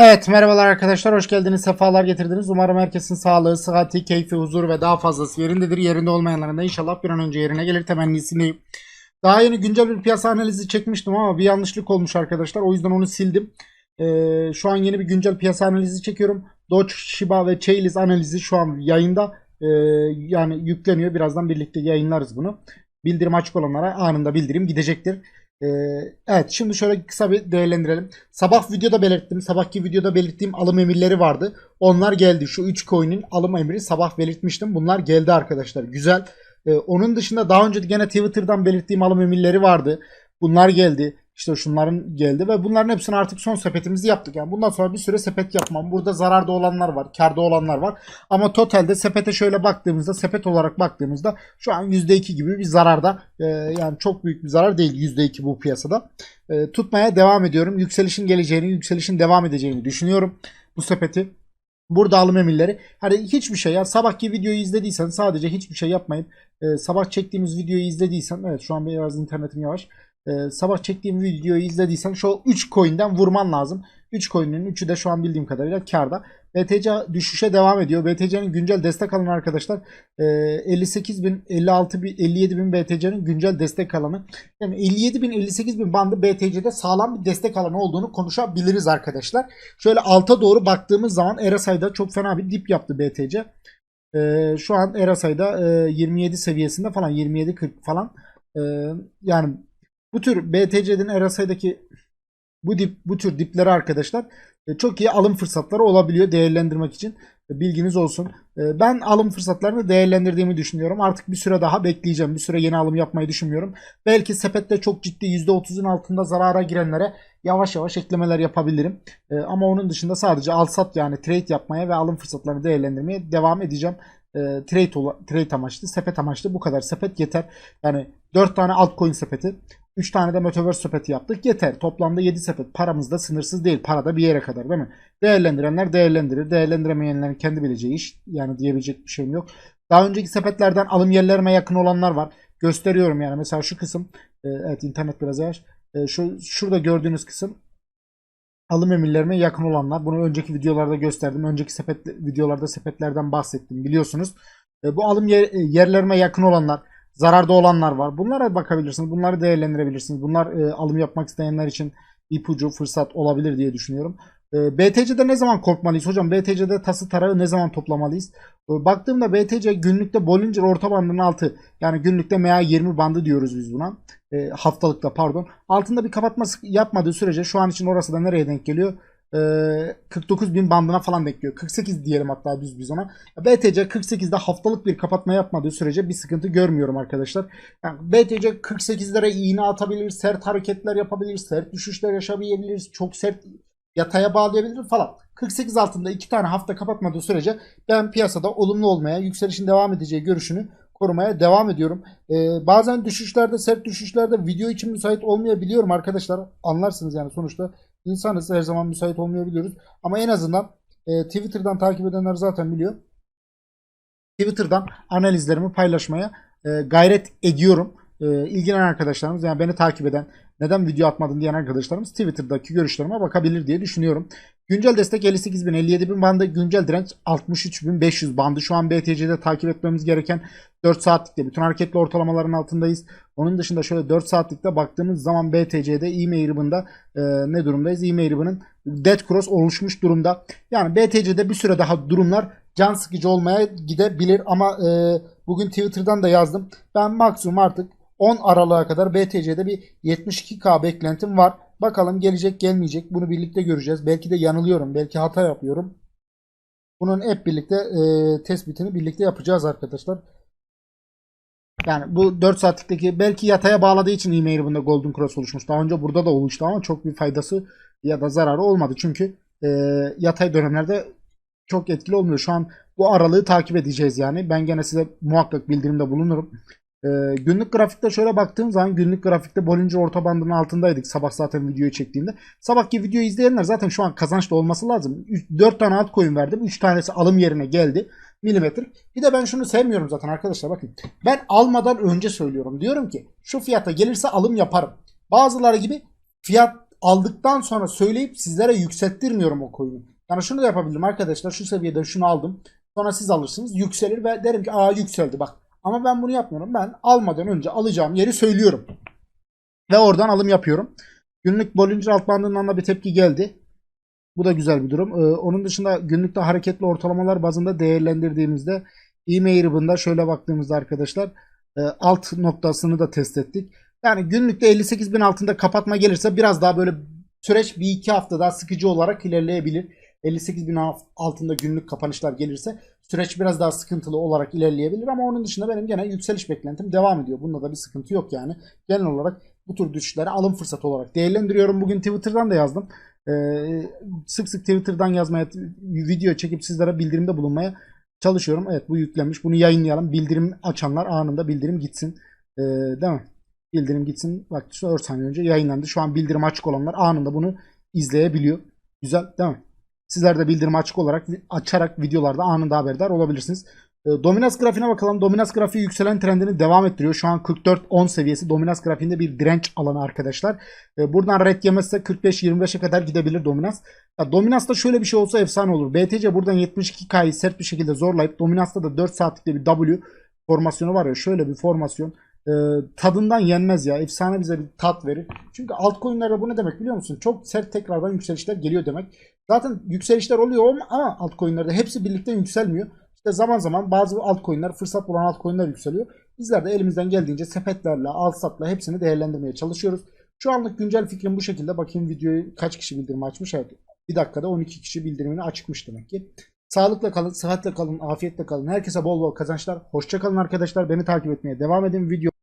Evet merhabalar arkadaşlar. Hoş geldiniz. Sefalar getirdiniz. Umarım herkesin sağlığı sıhhati keyfi huzur ve daha fazlası yerindedir. Yerinde olmayanların da inşallah bir an önce yerine gelir temennisini daha yeni güncel bir piyasa analizi çekmiştim ama bir yanlışlık olmuş arkadaşlar. O yüzden onu sildim. Ee, şu an yeni bir güncel piyasa analizi çekiyorum. Doge, Shiba ve Chalice analizi şu an yayında. Ee, yani yükleniyor. Birazdan birlikte yayınlarız bunu. Bildirim açık olanlara anında bildirim gidecektir Ee, evet şimdi şöyle kısa bir değerlendirelim Sabah videoda belirttim. Sabahki videoda belirttiğim alım emirleri vardı. Onlar geldi. Şu 3 coin'in alım emri sabah belirtmiştim. Bunlar geldi arkadaşlar. Güzel. Ee, onun dışında daha önce gene Twitter'dan belirttiğim alım emirleri vardı. Bunlar geldi. İşte şunların geldi ve bunların hepsini artık son sepetimizi yaptık. Yani bundan sonra bir süre sepet yapmam. Burada zararda olanlar var, karda olanlar var. Ama totalde sepete şöyle baktığımızda, sepet olarak baktığımızda şu an %2 gibi bir zararda. Ee, yani çok büyük bir zarar değil %2 bu piyasada. Ee, tutmaya devam ediyorum. Yükselişin geleceğini, yükselişin devam edeceğini düşünüyorum bu sepeti. Burada alım emirleri. Hani hiçbir şey ya sabahki videoyu izlediysen sadece hiçbir şey yapmayın. Ee, sabah çektiğimiz videoyu izlediysen evet şu an biraz internetim yavaş. Ee, sabah çektiğim videoyu izlediysen şu 3 coin'den vurman lazım. 3 coin'in 3'ü de şu an bildiğim kadarıyla karda. BTC düşüşe devam ediyor. BTC'nin güncel destek alanı arkadaşlar e, 58 bin, 56 bin, 57 bin BTC'nin güncel destek alanı. Yani 57 bin, 58 bin bandı BTC'de sağlam bir destek alanı olduğunu konuşabiliriz arkadaşlar. Şöyle alta doğru baktığımız zaman RSI'da çok fena bir dip yaptı BTC. E, şu an RSI'da e, 27 seviyesinde falan 27-40 falan. E, yani bu tür BTC'nin RSI'daki bu dip bu tür dipleri arkadaşlar e, çok iyi alım fırsatları olabiliyor değerlendirmek için. E, Bilginiz olsun. E, Ben alım fırsatlarını değerlendirdiğimi düşünüyorum. Artık bir süre daha bekleyeceğim. Bir süre yeni alım yapmayı düşünmüyorum. Belki sepette çok ciddi %30'un altında zarara girenlere yavaş yavaş eklemeler yapabilirim. Ama onun dışında sadece al sat yani trade yapmaya ve alım fırsatlarını değerlendirmeye devam edeceğim. Trade, trade amaçlı, sepet amaçlı bu kadar. Sepet yeter. Yani 4 tane altcoin sepeti. 3 tane de Metaverse sepeti yaptık. Yeter. Toplamda 7 sepet. Paramız da sınırsız değil. Para da bir yere kadar değil mi? Değerlendirenler değerlendirir. Değerlendiremeyenlerin kendi bileceği iş. Yani diyebilecek bir şeyim yok. Daha önceki sepetlerden alım yerlerime yakın olanlar var. Gösteriyorum yani. Mesela şu kısım. e, Evet internet biraz yavaş. E, Şu, şurada gördüğünüz kısım alım emirlerime yakın olanlar. Bunu önceki videolarda gösterdim. Önceki sepet videolarda sepetlerden bahsettim biliyorsunuz. E, Bu alım yer- yerlerime yakın olanlar, zararda olanlar var. Bunlara bakabilirsiniz. Bunları değerlendirebilirsiniz. Bunlar e, alım yapmak isteyenler için ipucu, fırsat olabilir diye düşünüyorum. E, BTC'de ne zaman korkmalıyız? Hocam BTC'de tası tarağı ne zaman toplamalıyız? E, Baktığımda BTC günlükte Bollinger orta bandının altı. Yani günlükte MA20 bandı diyoruz biz buna. E, haftalıkta pardon. Altında bir kapatma yapmadığı sürece şu an için orası da nereye denk geliyor? E, 49 bin bandına falan denk geliyor. 48 diyelim hatta düz biz ona. BTC 48'de haftalık bir kapatma yapmadığı sürece bir sıkıntı görmüyorum arkadaşlar. Yani BTC 48'lere iğne atabilir, sert hareketler yapabilir, sert düşüşler yaşayabilir, çok sert yataya bağlayabilir falan. 48 altında iki tane hafta kapatmadığı sürece ben piyasada olumlu olmaya, yükselişin devam edeceği görüşünü korumaya devam ediyorum. Ee, bazen düşüşlerde, sert düşüşlerde video için müsait olmayabiliyorum arkadaşlar. Anlarsınız yani sonuçta insanız her zaman müsait olmayabiliyoruz. Ama en azından e, Twitter'dan takip edenler zaten biliyor. Twitter'dan analizlerimi paylaşmaya e, gayret ediyorum. E, ilgilenen arkadaşlarımız yani beni takip eden neden video atmadın diyen arkadaşlarımız Twitter'daki görüşlerime bakabilir diye düşünüyorum. Güncel destek 58.000 57.000 bandı. Güncel direnç 63.500 bandı. Şu an BTC'de takip etmemiz gereken 4 saatlikte bütün hareketli ortalamaların altındayız. Onun dışında şöyle 4 saatlikte baktığımız zaman BTC'de e-mail ribbon'da e, ne durumdayız? E-mail ribbon'ın dead cross oluşmuş durumda. Yani BTC'de bir süre daha durumlar can sıkıcı olmaya gidebilir ama e, bugün Twitter'dan da yazdım. Ben maksimum artık 10 Aralık'a kadar BTC'de bir 72K beklentim var. Bakalım gelecek gelmeyecek. Bunu birlikte göreceğiz. Belki de yanılıyorum. Belki hata yapıyorum. Bunun hep birlikte e, tespitini birlikte yapacağız arkadaşlar. Yani bu 4 saatlikteki belki yataya bağladığı için e-mail bunda Golden Cross oluşmuş. Daha önce burada da oluştu ama çok bir faydası ya da zararı olmadı. Çünkü e, yatay dönemlerde çok etkili olmuyor. Şu an bu aralığı takip edeceğiz yani. Ben gene size muhakkak bildirimde bulunurum. Ee, günlük grafikte şöyle baktığım zaman günlük grafikte Bollinger orta bandının altındaydık sabah zaten videoyu çektiğimde. Sabahki videoyu izleyenler zaten şu an kazançlı olması lazım. 4 tane altcoin verdim. 3 tanesi alım yerine geldi. Milimetrik. Bir de ben şunu sevmiyorum zaten arkadaşlar bakın. Ben almadan önce söylüyorum. Diyorum ki şu fiyata gelirse alım yaparım. Bazıları gibi fiyat aldıktan sonra söyleyip sizlere yükselttirmiyorum o coin'i. Yani şunu da yapabilirim arkadaşlar. Şu seviyede şunu aldım. Sonra siz alırsınız. Yükselir ve derim ki aa yükseldi bak. Ama ben bunu yapmıyorum. Ben almadan önce alacağım yeri söylüyorum. Ve oradan alım yapıyorum. Günlük Bollinger alt bandından da bir tepki geldi. Bu da güzel bir durum. Ee, onun dışında günlükte hareketli ortalamalar bazında değerlendirdiğimizde e ribbon'da şöyle baktığımızda arkadaşlar e, alt noktasını da test ettik. Yani günlükte 58 bin altında kapatma gelirse biraz daha böyle süreç bir iki hafta daha sıkıcı olarak ilerleyebilir. 58 bin altında günlük kapanışlar gelirse süreç biraz daha sıkıntılı olarak ilerleyebilir ama onun dışında benim gene yükseliş beklentim devam ediyor. Bunda da bir sıkıntı yok yani. Genel olarak bu tür düşüşleri alım fırsatı olarak değerlendiriyorum. Bugün Twitter'dan da yazdım. Ee, sık sık Twitter'dan yazmaya, video çekip sizlere bildirimde bulunmaya çalışıyorum. Evet bu yüklenmiş. Bunu yayınlayalım. Bildirim açanlar anında bildirim gitsin. Ee, değil mi? Bildirim gitsin. Bak şu 4 saniye önce yayınlandı. Şu an bildirim açık olanlar anında bunu izleyebiliyor. Güzel değil mi? Sizler de bildirim açık olarak açarak videolarda anında haberdar olabilirsiniz. E, Dominans grafiğine bakalım. Dominans grafiği yükselen trendini devam ettiriyor. Şu an 44-10 seviyesi Dominans grafiğinde bir direnç alanı arkadaşlar. E, buradan red yemezse 45-25'e kadar gidebilir Dominans. Ya Dominans'ta şöyle bir şey olsa efsane olur. BTC buradan 72K'yı sert bir şekilde zorlayıp Dominans'ta da 4 saatlikte bir W formasyonu var ya şöyle bir formasyon e, tadından yenmez ya. Efsane bize bir tat verir. Çünkü altcoin'lerde bu ne demek biliyor musun? Çok sert tekrardan yükselişler geliyor demek. Zaten yükselişler oluyor ama altcoin'lerde hepsi birlikte yükselmiyor. İşte zaman zaman bazı altcoin'ler fırsat bulan altcoin'ler yükseliyor. Bizler de elimizden geldiğince sepetlerle, al satla hepsini değerlendirmeye çalışıyoruz. Şu anlık güncel fikrim bu şekilde. Bakayım videoyu kaç kişi bildirim açmış? Evet. Bir dakikada 12 kişi bildirimini açıkmış demek ki. Sağlıkla kalın, sıhhatle kalın, afiyetle kalın. Herkese bol bol kazançlar. Hoşça kalın arkadaşlar. Beni takip etmeye devam edin. Video